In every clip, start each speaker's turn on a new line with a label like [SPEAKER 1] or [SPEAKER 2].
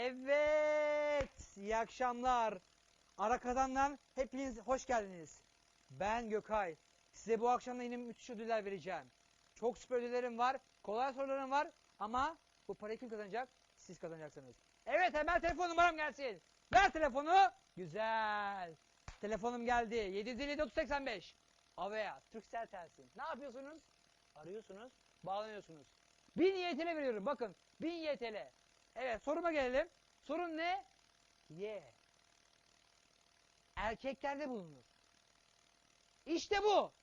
[SPEAKER 1] Evet, iyi akşamlar. Ara kazandan hepiniz hoş geldiniz. Ben Gökay. Size bu akşam da yine müthiş ödüller vereceğim. Çok süper ödüllerim var, kolay sorularım var ama bu parayı kim kazanacak? Siz kazanacaksınız. Evet hemen telefon numaram gelsin. Ver telefonu. Güzel. Telefonum geldi. 757 3085. Avea, Türksel Telsin. Ne yapıyorsunuz? Arıyorsunuz, bağlanıyorsunuz. 1000 YTL veriyorum bakın. 1000 YTL. Evet soruma gelelim. Sorun ne? Y. Erkeklerde bulunur. İşte bu.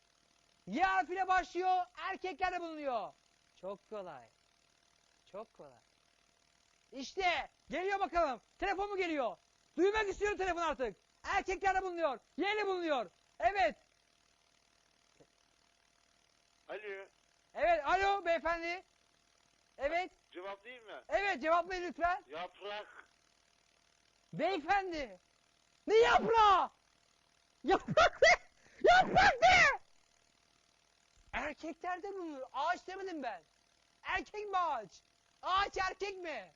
[SPEAKER 1] Y harfiyle başlıyor, erkeklerde bulunuyor. Çok kolay. Çok kolay. İşte geliyor bakalım. Telefon mu geliyor? Duymak istiyorum telefon artık. Erkeklerde bulunuyor. Y ile bulunuyor. Evet.
[SPEAKER 2] Alo,
[SPEAKER 1] Evet. Alo beyefendi. Evet.
[SPEAKER 2] Cevap değil mi?
[SPEAKER 1] Evet cevaplayın lütfen.
[SPEAKER 2] Yaprak.
[SPEAKER 1] Beyefendi. Ne yaprağı? Yaprak ne? Yaprak ne? Erkeklerde bulunur. Ağaç demedim ben. Erkek mi ağaç? Ağaç erkek mi?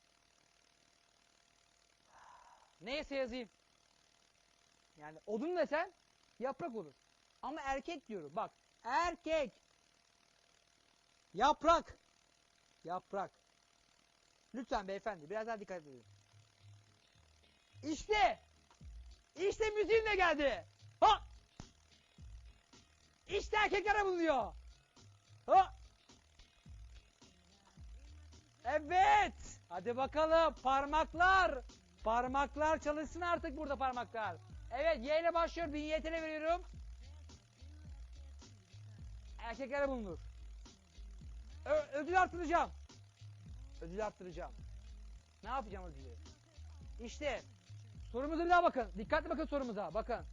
[SPEAKER 1] Neyse yazayım. Yani odun desen yaprak olur. Ama erkek diyorum. Bak erkek. Yaprak. Yaprak. Lütfen beyefendi biraz daha dikkat edin. İşte. İşte müziğim de geldi. Ha. İşte erkeklere bulunuyor. Ha. Evet. Hadi bakalım parmaklar. Parmaklar çalışsın artık burada parmaklar. Evet Y ile başlıyor. 1000 YTL veriyorum. Erkeklere bulunur. Ö- ödül arttıracağım. Ödül arttıracağım. Ne yapacağım ödülü? İşte sorumuza bir daha bakın. Dikkatli bakın sorumuza. Bakın.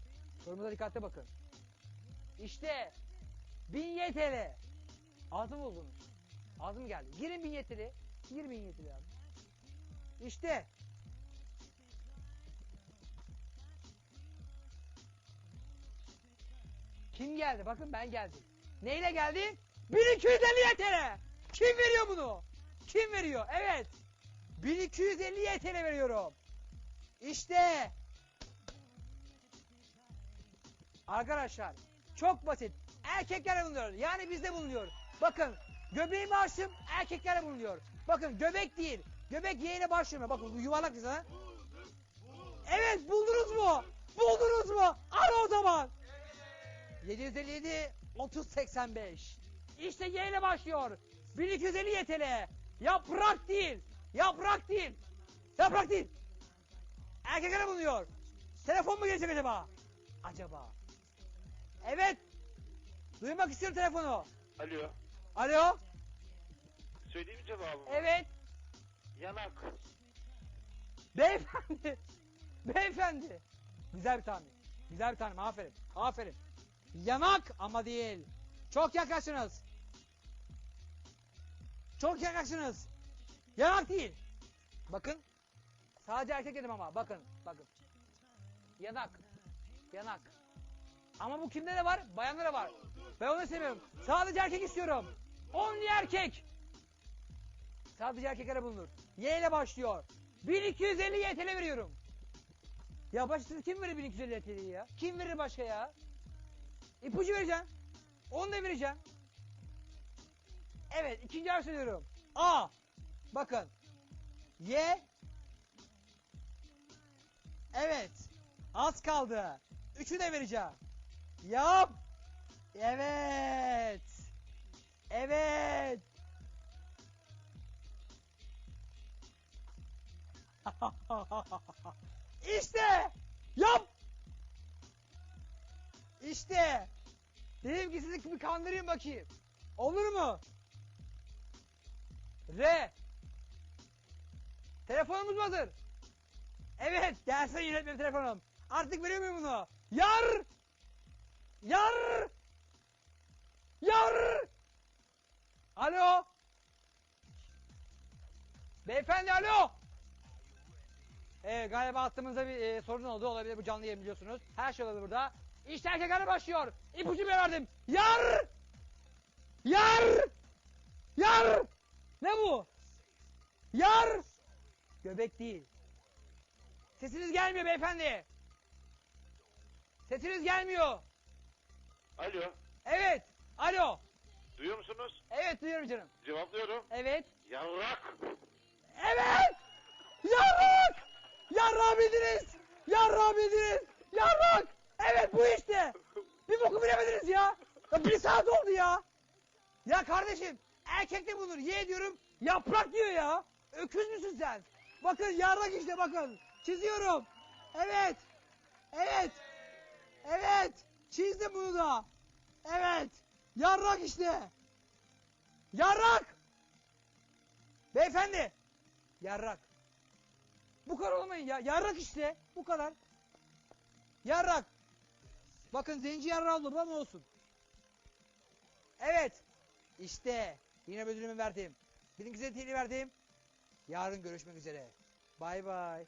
[SPEAKER 1] Sorumuza dikkatli bakın. İşte 1000 YTL. Az mı buldunuz? Geldi? Girin 1000 YTL. Gir 1000 YTL abi. İşte. Kim geldi? Bakın ben geldim. Neyle geldi? 1250 YTL. Kim veriyor bunu? Kim veriyor? Evet. 1250 YTL veriyorum. İşte. Arkadaşlar çok basit. Erkeklere bulunuyor. Yani bizde bulunuyor. Bakın göbeğimi açtım erkeklere bulunuyor. Bakın göbek değil. Göbek Y ile başlıyor. Bakın bu yuvarlak bir sana. Evet buldunuz mu? Buldunuz mu? Ara o zaman. 757 3085. İşte Y ile başlıyor. 1250 YTL. Yaprak değil. Yaprak değil. Yaprak değil. Erkeklere bulunuyor. Telefon mu gelecek acaba? Acaba. Evet. Duymak istiyorum telefonu.
[SPEAKER 2] Alo.
[SPEAKER 1] Alo.
[SPEAKER 2] Söyleyeyim mi cevabımı?
[SPEAKER 1] Evet.
[SPEAKER 2] Yanak.
[SPEAKER 1] Beyefendi. Beyefendi. Güzel bir tahmin. Güzel bir tahmin. Aferin. Aferin. Yanak ama değil. Çok yaklaşsınız. Çok yaklaşsınız. Yanak değil. Bakın. Sadece erkek dedim ama. Bakın. Bakın. Yanak. Yanak. Ama bu kimde de var? Bayanlara var. Ben onu istemiyorum. Sadece erkek istiyorum. Only erkek. Sadece erkeklere bulunur. Y ile başlıyor. 1250 YTL veriyorum. Ya başka kim verir 1250 YTL'yi ya? Kim verir başka ya? İpucu vereceğim. Onu da vereceğim. Evet ikinci harf söylüyorum. A. Bakın. Y. Evet. Az kaldı. Üçü de vereceğim. Yap. Evet. Evet. işte. Yap. İşte. Dedim ki sizi bir kandırayım bakayım. Olur mu? R. Telefonumuz mu hazır? Evet. Gelsin yönetmenim telefonum. Artık veriyor muyum bunu? Yar. Yar. Yar. Alo. Beyefendi alo. Ee, galiba hattımızda bir e, sorun oldu. Olabilir bu canlı yayın biliyorsunuz. Her şey olabilir burada. İşte erkekler başlıyor. İpucu bir verdim. Yar. Yar. Yar. Ne bu? Yar. Göbek değil. Sesiniz gelmiyor beyefendi. Sesiniz gelmiyor.
[SPEAKER 2] Alo.
[SPEAKER 1] Evet. Alo.
[SPEAKER 2] Duyuyor musunuz?
[SPEAKER 1] Evet duyuyorum canım.
[SPEAKER 2] Cevaplıyorum.
[SPEAKER 1] Evet.
[SPEAKER 2] Yavrak.
[SPEAKER 1] Evet. Yarrak. Yarrak bildiniz. Yarrak bildiniz. Yarrak. Evet bu işte. Bir boku bilemediniz ya. ya. Bir saat oldu ya. Ya kardeşim erkek de bulur. Ye diyorum yaprak diyor ya. Öküz müsün sen? Bakın yarrak işte bakın. Çiziyorum. Evet. Evet. Evet. Çizdim bunu da. Evet. Yarrak işte. Yarrak. Beyefendi. Yarrak. Bu kadar olmayın ya. Yarrak işte. Bu kadar. Yarrak. Bakın zenci yarrağı olur ama olsun. Evet. İşte. Yine ödülümü verdim. Birincisi teli verdim. Yarın görüşmek üzere. Bay bay.